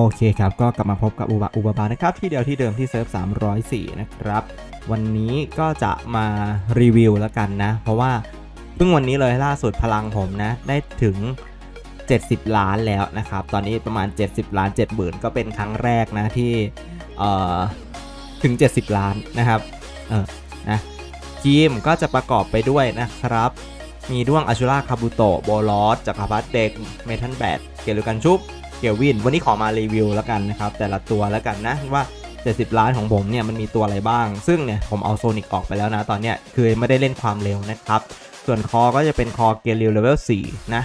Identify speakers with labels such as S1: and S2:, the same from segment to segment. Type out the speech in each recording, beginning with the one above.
S1: โอเคครับ ก็กลับมาพบกับอุบะอุบะบานะครับ ที่เดียวที่เดิมที่เซิร์ฟ304 นะครับ วันนี้ก็จะมารีวิวแล้วกันนะ เพราะว่าเพิ่งวันนี้เลยล่าสุดพลังผมนะ ได้ถึง 70 ล้านแล้วนะครับ ตอนนี้ประมาณ 70 ล้าน70,000ก็เป็นครั้งแรกนะที่เอ่อถึง 70 ล้านนะครับเออนะทีมก็จะประกอบไปด้วยนะครับ มีด้วงอาชูราคาบุโตโบลอสจักรพรรดิเด็กเมทัลแบดเกลูกันชุบ เกวิน วันนี้ขอมารีวิวแล้วกันนะครับ แต่ละตัวแล้วกันนะว่า 70 ล้านของผมเนี่ยมันมีตัวอะไรบ้าง ซึ่งเนี่ยผมเอาโซนิกออกไปแล้วนะตอนเนี้ยคือไม่ได้เล่นความเร็วนะครับ ส่วนคอก็จะเป็นคอเกลิวเลเวล4นะ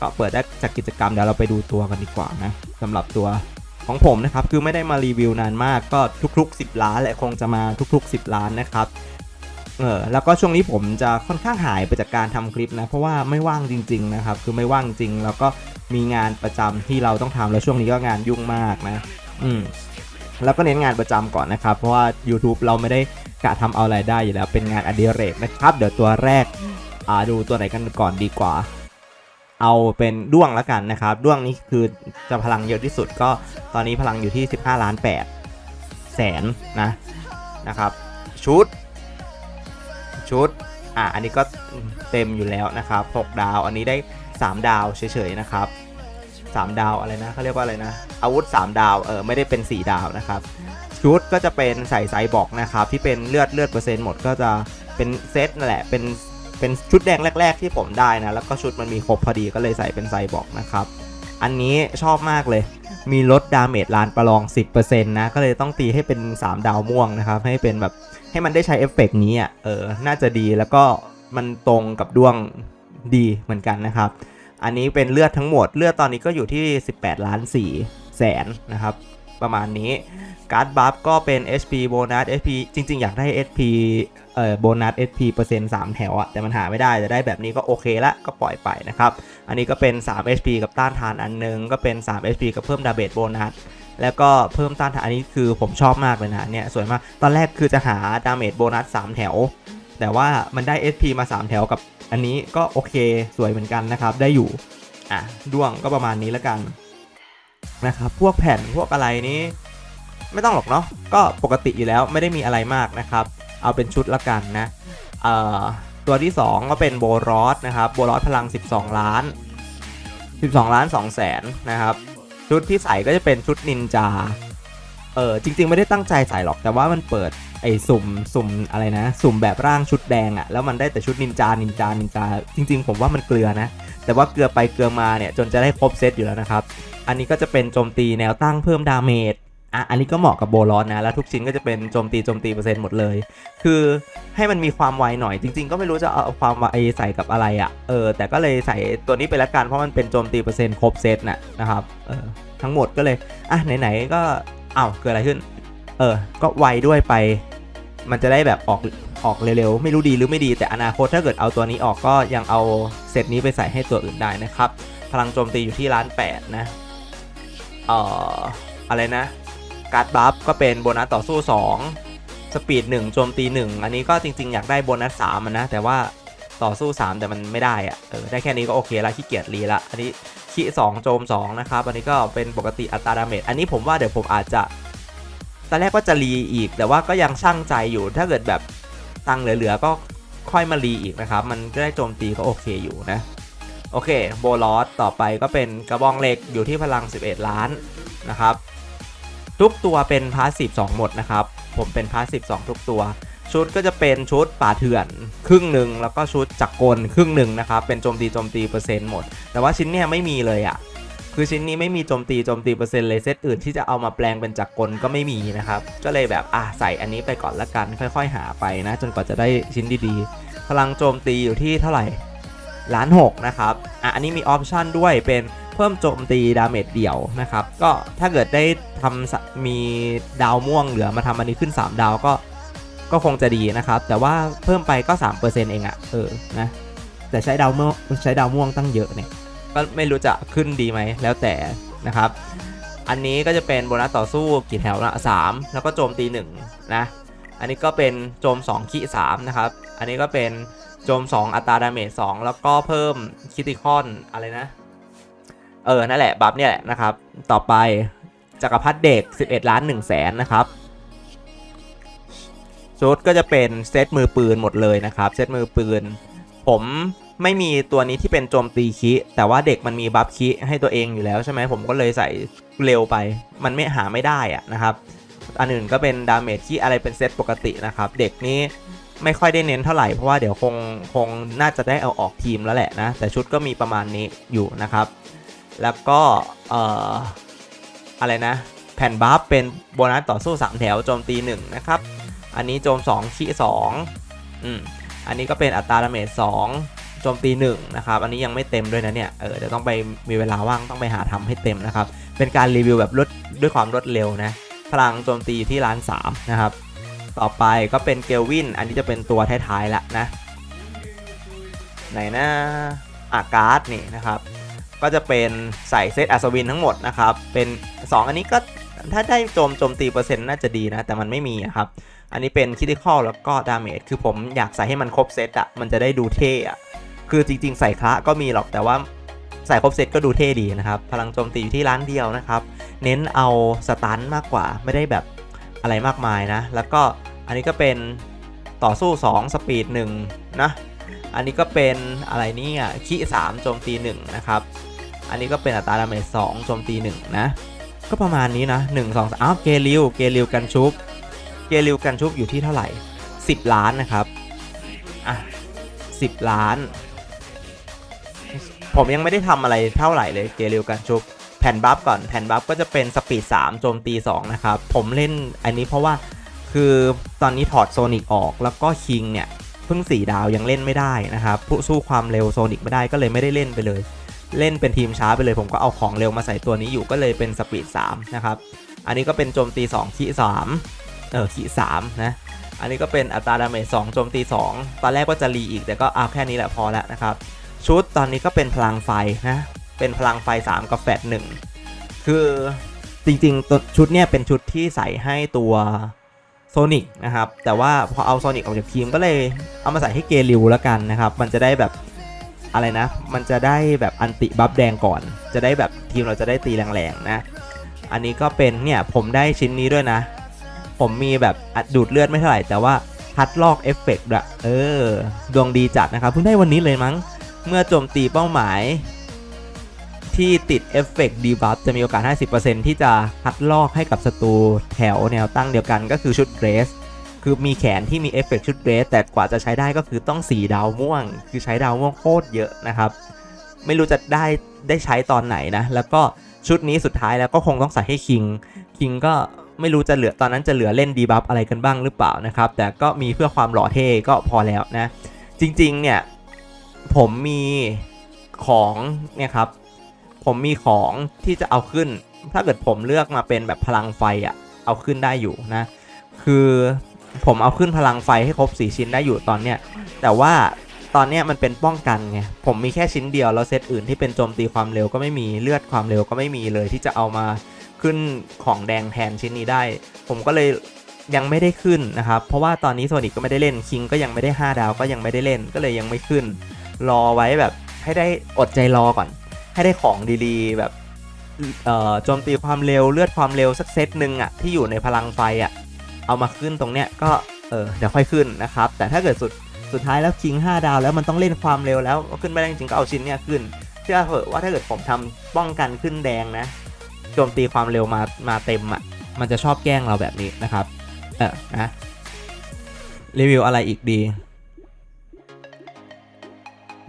S1: ก็เปิดได้จากกิจกรรมเดี๋ยวเราไปดูตัวกันดีกว่านะสำหรับตัวของผมนะครับคือไม่ได้มารีวิวนานมากก็ทุกๆ 10 ล้านแหละคงจะมาทุกๆ 10 ล้านนะครับ เออแล้วก็ช่วงนี้ผมจะค่อนข้างหายไปจากการทำคลิปนะ เพราะว่าไม่ว่างจริง ๆ นะครับ คือไม่ว่างจริง แล้วก็มีงานประจำที่เราต้องทำแล้วช่วงนี้ก็งานยุ่งมากนะ อืมแล้วก็เน้นงานประจำก่อนนะครับ เพราะว่า YouTube เราไม่ได้กะทำเอารายได้อยู่แล้วเป็นงานอดิเรกนะครับ เดี๋ยวตัวแรกอ่าดูตัวไหนกันก่อนดีกว่า เอาเป็นด้วงแล้วกันนะครับด้วงนี้คือจะพลังเยอะที่สุดก็ตอนนี้พลังอยู่ที่ 15ล้าน8แสนนะนะครับ ชุด ชุด อะอันนี้ก็เต็มอยู่แล้วนะครับ6ดาว อันนี้ได้ 3 ดาวเฉยๆนะครับ 3 ดาวอะไรนะเขาเรียกว่าอะไรนะ อาวุธ 3 ดาว เออไม่ได้เป็น 4 ดาวนะครับ ชุดก็จะเป็นใส่ไซบอร์กนะครับ ที่เป็นเลือดเลือดเปอร์เซ็นต์หมดก็จะเป็นเซตนั่นแหละ เป็นเป็นชุดแดงแรก ๆ ที่ผมได้นะ แล้วก็ชุดมันมีครบพอดีก็เลยใส่เป็นไซบอร์กนะครับ อันนี้ชอบมากเลย มีลดดาเมจลานประลอง 10%นะ ก็เลยต้องตีให้เป็น 3 ดาวม่วงนะครับ ให้เป็นแบบให้มันได้ใช้เอฟเฟกต์นี้อะ เออ น่าจะดีแล้วก็มันตรงกับดวงดีเหมือนกันนะครับ อันนี้เป็นเลือดทั้งหมด เลือดตอนนี้ก็อยู่ที่ 18 ล้าน4แสนนะครับ ประมาณนี้ การ์ดบัฟก็เป็น HP โบนัส HP จริง ๆ อยากได้ HP เอ่อโบนัส HP เปอร์เซ็นต์3แถวอะแต่มันหาไม่ได้แต่ได้แบบนี้ก็โอเคละก็ปล่อยไปนะครับ อันนี้ก็เป็น 3 HP กับต้านทานอันหนึง ก็เป็น 3 HP กับเพิ่มดาเบจโบนัสแล้วก็เพิ่มต้านทานอันนี้คือผมชอบมากเลยนะเนี่ยสวยมาก ตอนแรกคือจะหาดาเมจโบนัส3แถว แต่ว่ามันได้ SP มา 3 แถวกับอันนี้ก็โอเคสวยเหมือนกันนะครับ ได้อยู่อะด้วงก็ประมาณนี้แล้วกัน นะครับ พวกแผ่นพวกอะไรนี้ ไม่ต้องหรอกเนาะก็ปกติอยู่แล้วไม่ได้มีอะไรมากนะครับ เอาเป็นชุดละกันนะตัวที่ 2 ก็เป็นโบรอสนะครับโบรอสพลัง 12 ล้าน 12 ล้าน2แสนนะครับ ชุดที่ใส่ก็จะเป็นชุดนินจาเออจริง ๆ ไม่ได้ตั้งใจใส่หรอกแต่ว่ามันเปิดไอ้สุ่มสุ่มอะไรนะ สุ่มแบบร่างชุดแดงอะแล้วมันได้แต่ชุดนินจานินจานินจา จริง ๆ ผมว่ามันเกลือนะ แต่ว่าเกลือไปเกลือมาเนี่ยจนจะได้ครบเซตอยู่แล้วนะครับ อันนี้ก็จะเป็นโจมตีแนวตั้งเพิ่มดาเมจอะอันนี้ก็เหมาะกับโบลอนนะ แล้วทุกชิ้นก็จะเป็นโจมตีโจมตีเปอร์เซ็นต์หมดเลย คือให้มันมีความไวหน่อย จริง ๆ ก็ไม่รู้จะเอาความไวใส่กับอะไรอะ่ะ เออ แต่ก็เลยใส่ตัวนี้ไปละกันเพราะมันเป็นโจมตีเปอร์เซ็นต์ครบเซตน่ะนะครับ เออ ทั้งหมดก็เลย อะไหนๆก็อ้าวเกิดอะไรขึ้น เออ ก็ไวด้วยไป มันจะได้แบบออกออกเร็วๆ ไม่รู้ดีหรือไม่ดี แต่อนาคตถ้าเกิดเอาตัวนี้ออกก็ยังเอาเซตนี้ไปใส่ให้ตัวอื่นได้นะครับ พลังโจมตีอยู่ที่ล้านแปดนะ เอ่ออะไรนะ การ์ดบัฟก็เป็นโบนัสต่อสู้ 2 สปีด1โจมตี 1 อันนี้ก็จริงๆ อยากได้โบนัส3มันนะ แต่ว่าต่อสู้ 3 แต่มันไม่ได้อะเออได้แค่นี้ก็โอเคละขี้เกียจรีละ อันนี้ขี้2โจม 2 นะครับ อันนี้ก็เป็นปกติอัตราดาเมจอันนี้ผมว่าเดี๋ยวผมอาจจะตอนแรกว่าจะรีอีก แต่ว่าก็ยังช่างใจอยู่ถ้าเกิดแบบตังเหลือๆก็ค่อยมารีอีกนะครับ มันได้โจมตีก็โอเคอยู่นะ โอเคโบลอสต่อไปก็เป็นกระบองเหล็กอยู่ที่พลัง 11 ล้านนะครับทุกตัวเป็นพาสซีฟ2หมดนะครับ ผมเป็นพาสซีฟ2ทุกตัว ชุดก็จะเป็นชุดป่าเถื่อนครึ่งหนึ่งแล้วก็ชุดจักรกลครึ่งหนึ่งนะครับเป็นโจมตีโจมตีเปอร์เซ็นต์หมด แต่ว่าชิ้นเนี้ยไม่มีเลยอะ่ะคือชิ้นนี้ไม่มีโจมตีโจมตีเปอร์เซ็นต์เลยเซตอื่นที่จะเอามาแปลงเป็นจักรกลก็ไม่มีนะครับ ก็เลยแบบอะใส่อันนี้ไปก่อนละกัน ค่อย ๆ หาไปนะ จนกว่าจะได้ชิ้นดีๆ พลังโจมตีอยู่ที่เท่าไหร่ ล้านหกนะครับอะอันนี้มีออปชันด้วยเป็นเพิ่มโจมตีดาเมจเดี่ยวนะครับ ก็ถ้าเกิดได้ทำมีดาวม่วงเหลือมาทำอันนี้ขึ้น 3 ดาวก็ก็คงจะดีนะครับ แต่ว่าเพิ่มไปก็ 3%เองอะเออนะแต่ใช้ดาวม่วงใช้ดาวม่วงตั้งเยอะเนี่ยก็ไม่รู้จะขึ้นดีไหมแล้วแต่นะครับ อันนี้ก็จะเป็นโบนัสต่อสู้กี่แถวละสามแล้วก็โจมตีหนึ่งนะอันนี้ก็เป็นโจม2ขีสามนะครับ อันนี้ก็เป็น โจม 2 อัตราดาเมจ2แล้วก็เพิ่มคิติคอนอะไรนะ เออ นั่นแหละ บัฟเนี่ยแหละนะครับ ต่อไปจักรพรรดิเด็ก 11 ล้าน1แสนนะครับชุดก็จะเป็นเซตมือปืนหมดเลยนะครับ เซตมือปืน ผมไม่มีตัวนี้ที่เป็นโจมตีคิ แต่ว่าเด็กมันมีบัฟคิให้ตัวเองอยู่แล้วใช่ไหมผมก็เลยใส่เร็วไป มันไม่หาไม่ได้อะนะครับ อันอื่นก็เป็นดาเมจที่อะไรเป็นเซตปกตินะครับ เด็กนี้ ไม่ค่อยได้เน้นเท่าไหร่เพราะว่าเดี๋ยวคงคงน่าจะได้เอาออกทีมแล้วแหละนะ แต่ชุดก็มีประมาณนี้อยู่นะครับ แล้วก็เอ่ออะไรนะ แผ่นบัฟเป็นโบนัสต่อสู้ 3 แถวโจมตี 1 นะครับ อันนี้โจม 2 ขี้2อืมอันนี้ก็เป็นอัตราดาเมจ2โจมตี 1 นะครับ อันนี้ยังไม่เต็มด้วยนะเนี่ยเออเดี๋ยวต้องไปมีเวลาว่างต้องไปหาทำให้เต็มนะครับ เป็นการรีวิวแบบรวดด้วยความรวดเร็วนะพลังโจมตีอยู่ที่ล้าน3นะครับ ต่อไปก็เป็นเกลวิน อันนี้จะเป็นตัวท้ายๆละนะ ไหนนะอาการ์ดนี่นะครับ ก็จะเป็นใส่เซตอัศวินทั้งหมดนะครับ เป็น 2 อันนี้ก็ถ้าได้โจมโจมตีเปอร์เซ็นต์น่าจะดีนะ แต่มันไม่มีครับ อันนี้เป็นคิติคอลแล้วก็ดาเมจ คือผมอยากใส่ให้มันครบเซตอะมันจะได้ดูเท่อะคือจริงๆ ใส่คละก็มีหรอก แต่ว่าใส่ครบเซตก็ดูเท่ดีนะครับ พลังโจมตีอยู่ที่ร้านเดียวนะครับ เน้นเอาสตันมากกว่า ไม่ได้แบบ อะไรมากมายนะ แล้วก็อันนี้ก็เป็นต่อสู้ 2 สปีด1นะ อันนี้ก็เป็นอะไรนี่อะคี3โจมตี 1 นะครับ อันนี้ก็เป็นอัตราดาเมจ2โจมตี 1 นะ ก็ประมาณนี้นะ 1 2 3อ้าวเกลิวเกลิวกันชุบ เกลิวกันชุบอยู่ที่เท่าไหร่ 10 ล้านนะครับ อะ 10 ล้าน ผมยังไม่ได้ทำอะไรเท่าไหร่เลยเกลิวกันชุบ แผ่นบัฟก่อน แผ่นบัฟก็จะเป็นสปีด3โจมตี 2 นะครับ ผมเล่นอันนี้เพราะว่าคือตอนนี้ถอดโซนิกออกแล้วก็คิงเนี่ยเพิ่ง 4 ดาวยังเล่นไม่ได้นะครับผู้สู้ความเร็วโซนิกไม่ได้ก็เลยไม่ได้เล่นไปเลย เล่นเป็นทีมช้าไปเลย ผมก็เอาของเร็วมาใส่ตัวนี้อยู่ก็เลยเป็นสปีด3นะครับอันนี้ก็เป็นโจมตี2ขี3เออขี3นะอันนี้ก็เป็นอัตราดาเมจ2โจมตี 2 ตอนแรกก็จะรีอีกแต่ก็เอาแค่นี้แหละพอแล้วนะครับชุดตอนนี้ก็เป็นพลังไฟนะ เป็นพลังไฟ 3 กับแฟด1คือจริงๆ ชุดเนี่ยเป็นชุดที่ใส่ให้ตัวโซนิกนะครับ แต่ว่าพอเอาโซนิกออกจากทีมก็เลยเอามาใส่ให้เกลิวแล้วกันนะครับ มันจะได้แบบอะไรนะ มันจะได้แบบอันติบัฟแดงก่อน จะได้แบบทีมเราจะได้ตีแรงๆนะ อันนี้ก็เป็นเนี่ยผมได้ชิ้นนี้ด้วยนะ ผมมีแบบอัดดูดเลือดไม่เท่าไหร่ แต่ว่าคัดลอกเอฟเฟกต์ด้วยเออ ดวงดีจัดนะครับ เพิ่งได้วันนี้เลยมั้ง เมื่อโจมตีเป้าหมาย ที่ติดเอฟเฟกต์ดีบัฟจะมีโอกาส 50%ที่จะคัดลอกให้กับศัตรูแถวแนวตั้งเดียวกันก็คือชุดเดรสคือมีแขนที่มีเอฟเฟกต์ชุดเดรสแต่กว่าจะใช้ได้ก็คือต้อง4ดาวม่วง คือใช้ดาวม่วงโคตรเยอะนะครับ ไม่รู้จะได้ได้ใช้ตอนไหนนะ แล้วก็ชุดนี้สุดท้ายแล้วก็คงต้องใส่ให้คิง คิงก็ไม่รู้จะเหลือตอนนั้นจะเหลือเล่นดีบัฟอะไรกันบ้างหรือเปล่านะครับ แต่ก็มีเพื่อความหล่อเท่ก็พอแล้วนะ จริงๆเนี่ยผมมีของเนี่ยครับ ผมมีของที่จะเอาขึ้น ถ้าเกิดผมเลือกมาเป็นแบบพลังไฟอะเอาขึ้นได้อยู่นะ คือผมเอาขึ้นพลังไฟให้ครบ 4 ชิ้นได้อยู่ตอนเนี้ย แต่ว่าตอนเนี้ยมันเป็นป้องกันไง ผมมีแค่ชิ้นเดียวแล้วเซตอื่นที่เป็นโจมตีความเร็วก็ไม่มีเลือดความเร็วก็ไม่มีเลยที่จะเอามาขึ้นของแดงแทนชิ้นนี้ได้ ผมก็เลยยังไม่ได้ขึ้นนะครับ เพราะว่าตอนนี้โซนิกก็ไม่ได้เล่นคิงก็ยังไม่ได้ 5 ดาวก็ยังไม่ได้เล่นก็เลยยังไม่ขึ้น รอไว้แบบให้ได้อดใจรอก่อน ให้ได้ของดีๆ แบบโจมตีความเร็วเลือดความเร็วสักเซตหนึ่งอะที่อยู่ในพลังไฟอะเอามาขึ้นตรงเนี้ยก็เออเดี๋ยวค่อยขึ้นนะครับ แต่ถ้าเกิดสุดสุดท้ายแล้วคิง 5 ดาวแล้วมันต้องเล่นความเร็วแล้วขึ้นไม่ได้จริงก็เอาชิ้นเนี้ยขึ้นเชื่อเหอะว่าถ้าเกิดผมทำป้องกันขึ้นแดงนะโจมตีความเร็วมามาเต็มอะ่ะมันจะชอบแกล้งเราแบบนี้นะครับเออนะรีวิวอะไรอีกดี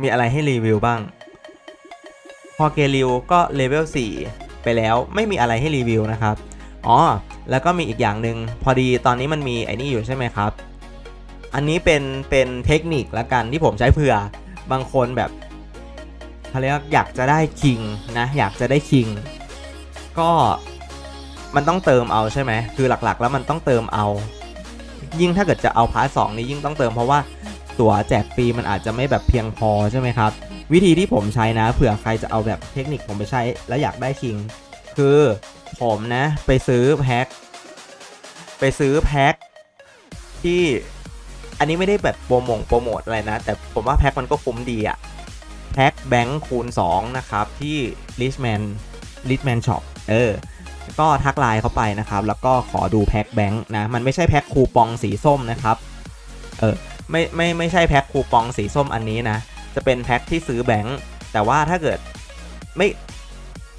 S1: มีอะไรให้รีวิวบ้าง พอเกลิวก็เลเวล4 ไปแล้วไม่มีอะไรให้รีวิวนะครับ อ๋อ แล้วก็มีอีกอย่างหนึ่งพอดีตอนนี้มันมีไอ้นี่อยู่ใช่ไหมครับ อันนี้เป็นเป็นเทคนิคละกันที่ผมใช้เผื่อบางคนแบบเขาเรียกอยากจะได้คิงนะอยากจะได้คิงก็มันต้องเติมเอาใช่ไหมคือหลักๆ แล้วมันต้องเติมเอา ยิ่งถ้าเกิดจะเอาพาร์ทสนี้ยิ่งต้องเติมเพราะว่าตั๋วแจกฟรีมันอาจจะไม่แบบเพียงพอใช่ไหมครับ วิธีที่ผมใช้นะเผื่อใครจะเอาแบบเทคนิคผมไปใช้แล้วอยากได้คิง คือผมนะไปซื้อแพ็คไปซื้อแพ็คที่อันนี้ไม่ได้แบบโปรโมงโปรโมทอะไรนะ แต่ผมว่าแพ็คมันก็คุ้มดีอะแพ็คแบงค์คูณ 2 นะครับ ที่ Richman Richman Shop เออ ก็ทักไลน์เข้าไปนะครับ แล้วก็ขอดูแพ็คแบงค์นะ มันไม่ใช่แพ็คคูปองสีส้มนะครับ เออไม่ไม่ไม่ใช่แพ็คคูปองสีส้มอันนี้นะ จะเป็นแพ็คที่ซื้อแบงค์แต่ว่าถ้าเกิดไม่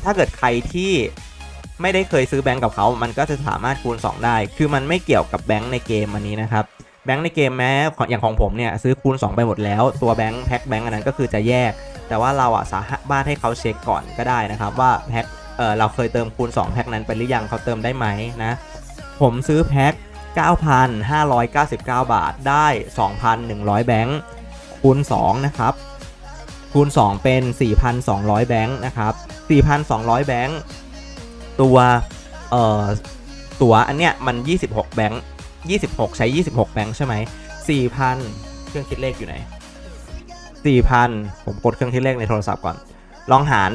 S1: ถ้าเกิดใครที่ไม่ได้เคยซื้อแบงค์กับเขา มันก็จะสามารถคูณ 2 ได้ คือมันไม่เกี่ยวกับแบงค์ในเกมอันนี้นะครับ แบงค์ในเกมแม้อย่างของผมเนี่ยซื้อคูณ 2 ไปหมดแล้ว ตัวแบงค์แพ็คแบงค์อันนั้นก็คือจะแยก แต่ว่าเราอะสามารถให้เขาเช็คก่อนก็ได้นะครับ ว่าแพ็คเออเราเคยเติมคูณ 2 แพ็คนั้นไปหรือยังเขาเติมได้ไหมนะ ผมซื้อแพ็ค9,599 บาทได้ 2,100 แบงค์ คูณ 2 นะครับ คูณ 2 เป็น 4,200 แบงค์นะครับ 4,200 แบงค์ตัวเอ่อตัวอันเนี้ยมัน 26 แบงค์ 26 ใช้ 26 แบงค์ใช่ไหม4,000 เครื่องคิดเลขอยู่ไหน 4,000 ผมกดเครื่องคิดเลขในโทรศัพท์ก่อน ลองหาร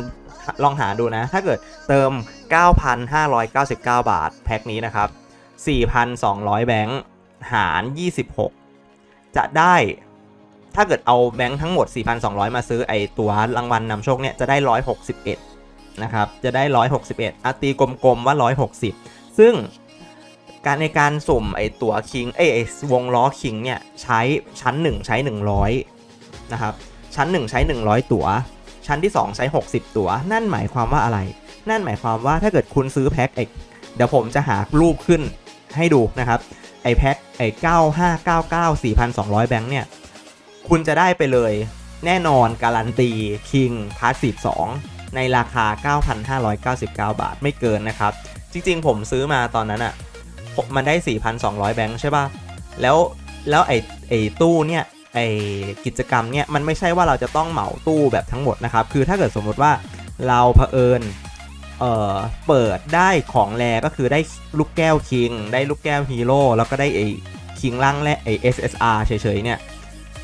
S1: ลองหารดูนะ ถ้าเกิดเติม 9,599 บาท แพ็คนี้นะครับ 4,200 แบงค์ หาร 26 จะได้ ถ้าเกิดเอาแบงค์ทั้งหมด 4,200 มาซื้อไอตัวรางวัลนำโชคเนี่ยจะได้ 161 นะครับ จะได้ 161อาตีกลมๆว่า 160 ซึ่งการในการสุ่มไอตัวคิงเอยไอวงล้อคิงเนี่ยใช้ชั้น 1 ใช้ 100 นะครับ ชั้น 1 ใช้ 100 ตั๋ว ชั้นที่ 2 ใช้ 60 ตั๋ว นั่นหมายความว่าอะไร นั่นหมายความว่าถ้าเกิดคุณซื้อแพ็คไอเดี๋ยวผมจะหารูปขึ้นให้ดูนะครับไอแพ็คไอ9599 4,200 แบงค์เนี่ย คุณจะได้ไปเลย แน่นอนการันตี King p a s s i v e 2 ในราคา 9,599 บาทไม่เกินนะครับ จริงๆ ผมซื้อมาตอนนั้นอะ่ะมันได้ 4,200 แบงค์ใช่ป่ะ แล้วแล้วไอ้ไอ้ตู้เนี่ยไอ้กิจกรรมเนี่ยมันไม่ใช่ว่าเราจะต้องเหมาตู้แบบทั้งหมดนะครับ คือถ้าเกิดสมมติว่าเราเผอิญเอ่อเปิดได้ของแรก็คือได้ลูกแก้วคิง ได้ลูกแก้วฮีโร่แล้วก็ได้ไอ้คิงล่างและไอ้ SSR เฉยๆเนี่ย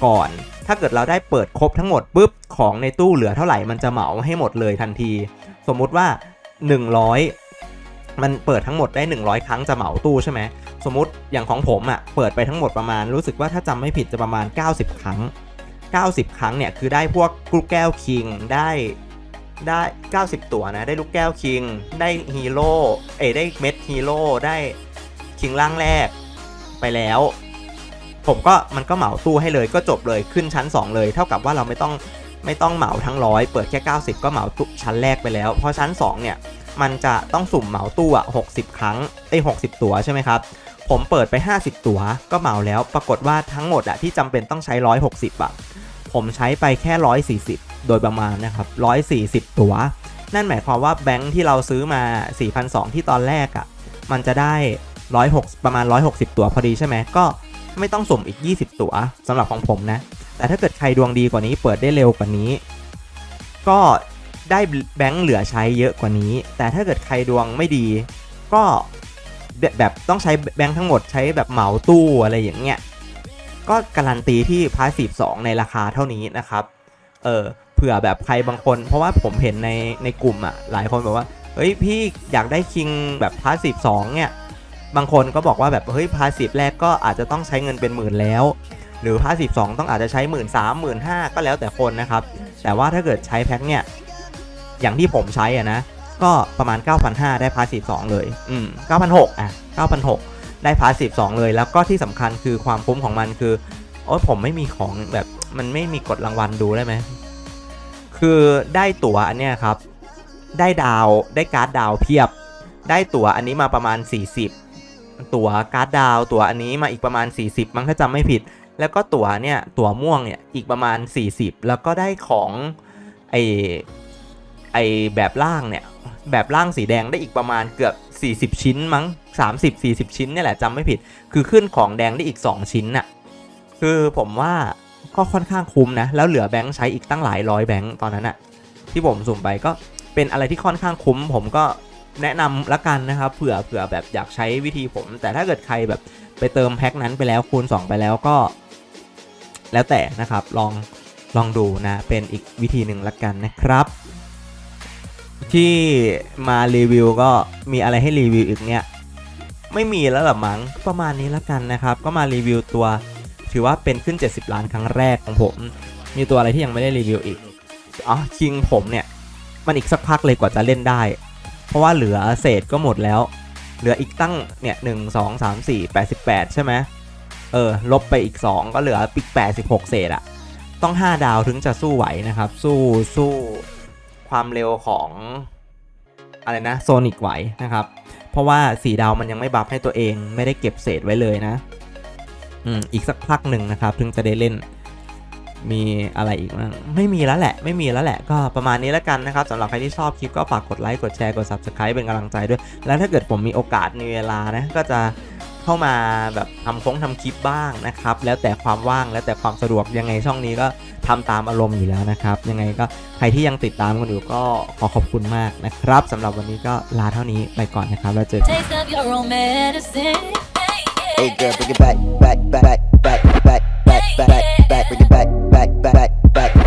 S1: ก่อน ถ้าเกิดเราได้เปิดครบทั้งหมดปุ๊บของในตู้เหลือเท่าไหร่มันจะเหมาให้หมดเลยทันที สมมุติว่า 100 มันเปิดทั้งหมดได้ 100 ครั้งจะเหมาตู้ใช่ไหมสมมติอย่างของผมอะ่ะเปิดไปทั้งหมดประมาณรู้สึกว่าถ้าจำไม่ผิดจะประมาณ 90 ครั้ง 90 ครั้งเนี่ยคือได้พวกลูกแก้วคิงได้ได้ 90 ตัวนะ ได้ลูกแก้วคิง ได้ฮีโร่ เอ้ได้เม็ดฮีโร่ ได้คิงล่างแรกไปแล้ว ผมก็มันก็เหมาตู้ให้เลยก็จบเลยขึ้นชั้น 2 เลย เท่ากับว่าเราไม่ต้องไม่ต้องเหมาทั้งร้อยเปิดแค่ 90 ก็เหมาตู้ชั้นแรกไปแล้วเพราะชั้น 2 เนี่ยมันจะต้องสุ่มเหมาตู้อะ60 ครั้งไอ้60 ตัวใช่ไหมครับผมเปิดไป 50 ตัวก็เหมาแล้ว ปรากฏว่าทั้งหมดอะที่จำเป็นต้องใช้ 160อะผมใช้ไปแค่ 140 โดยประมาณนะครับ 140 ตัว นั่นหมายความว่าแบงค์ที่เราซื้อมา 4,200 ที่ตอนแรกอะมันจะได้106ประมาณ 160 ตัวพอดีใช่ไหมก็ ไม่ต้องสุ่มอีก 20 ตัวสำหรับของผมนะ แต่ถ้าเกิดใครดวงดีกว่านี้เปิดได้เร็วกว่านี้ ก็ได้แบงค์เหลือใช้เยอะกว่านี้ แต่ถ้าเกิดใครดวงไม่ดี ก็แบบต้องใช้แบงค์ทั้งหมดใช้แบบเหมาตู้อะไรอย่างเงี้ยก็การันตีที่พาสซีฟ2ในราคาเท่านี้นะครับ เออเผื่อแบบใครบางคน เพราะว่าผมเห็นในในกลุ่มอะ่ะหลายคนบอกว่า เฮ้ยพี่อยากได้คิงแบบพาสซีฟ2เนี่ย บางคนก็บอกว่าแบบเฮ้ยพาสซีฟแรกก็อาจจะต้องใช้เงินเป็นหมื่นแล้ว หรือพาสซีฟสองต้องอาจจะใช้หมื่นสามหมื่นห้าก็แล้วแต่คนนะครับ แต่ว่าถ้าเกิดใช้แพ็คเนี่ย อย่างที่ผมใช้อะนะ ก็ประมาณ 9,500 ได้พาสซีฟ2เลย อืม9,600อะ9,600 ได้พาสซีฟ2เลย แล้วก็ที่สำคัญคือความคุ้มของมันคือโอ้ผมไม่มีของแบบมันไม่มีกดรางวัลดูได้ไหมคือได้ตั๋วอันเนี้ยครับ ได้ดาวได้การ์ดดาวเพียบ ได้ตั๋วอันนี้มาประมาณ 40 ตั๋วการ์ดดาวตั๋วอันนี้มาอีกประมาณ 40 มั้งถ้าจำไม่ผิด แล้วก็ตั๋วเนี่ยตั๋วม่วงเนี่ยอีกประมาณ 40 แล้วก็ได้ของไอไอแบบล่างเนี่ยแบบล่างสีแดงได้อีกประมาณเกือบ 40 ชิ้นมั้ง 30-40 ชิ้นเนี่ยแหละจำไม่ผิด คือขึ้นของแดงได้อีก 2 ชิ้นน่ะคือผมว่าก็ค่อนข้างคุ้มนะ แล้วเหลือแบงค์ใช้อีกตั้งหลายร้อยแบงค์ตอนนั้นอะที่ผมสุ่มไปก็เป็นอะไรที่ค่อนข้างคุ้ม ผมก็ แนะนำละกันนะครับเผื่อเผื่อแบบอยากใช้วิธีผม แต่ถ้าเกิดใครแบบไปเติมแพ็คนั้นไปแล้วคูณ 2 ไปแล้วก็ แล้วแต่นะครับลองลองดูนะ เป็นอีกวิธีหนึ่งละกันนะครับ ที่มารีวิวก็มีอะไรให้รีวิวอีกเนี่ยไม่มีแล้วหรอมั้งประมาณนี้ละกันนะครับ ก็มารีวิวตัวถือว่าเป็นขึ้น 70 ล้านครั้งแรกของผม มีตัวอะไรที่ยังไม่ได้รีวิวอีกอ๋อคิงผมเนี่ยมันอีกสักพักเลยกว่าจะเล่นได้ เพราะว่าเหลือเศษก็หมดแล้ว เหลืออีกตั้งเนี่ยหนึ่งสองสามสี่แปดสิบแปดใช่ไหมเออ ลบไปอีก 2 ก็เหลืออีก86เศษอะต้อง 5 ดาวถึงจะสู้ไหวนะครับ สู้สู้ความเร็วของอะไรนะโซนิกไหวนะครับ เพราะว่า 4 ดาวมันยังไม่บัฟให้ตัวเองไม่ได้เก็บเศษไว้เลยนะ อืม อีกสักพักหนึ่งนะครับ ถึงจะได้เล่น มีอะไรอีกบ้างไม่มีแล้วแหละ ไม่มีแล้วแหละ ก็ประมาณนี้แล้วกันนะครับสำหรับใครที่ชอบคลิปก็ฝากกดไลค์ กดแชร์ กด Subscribe เป็นกำลังใจด้วย แล้วถ้าเกิดผมมีโอกาสมีเวลานะ ก็จะเข้ามาแบบทำโค้งทำคลิปบ้างนะครับ แล้วแต่ความว่าง แล้วแต่ความสะดวก ยังไงช่องนี้ก็ทำตามอารมณ์อยู่แล้วนะครับ ยังไงก็ใครที่ยังติดตามกันอยู่ก็ขอขอบคุณมากนะครับสำหรับวันนี้ก็ลาเท่านี้ไปก่อนนะครับ แล้วเจอกัน
S2: Taste of your own medicine.
S3: Hey girl, bring it back, back, back, back. back, bring it back, back, back, back, back.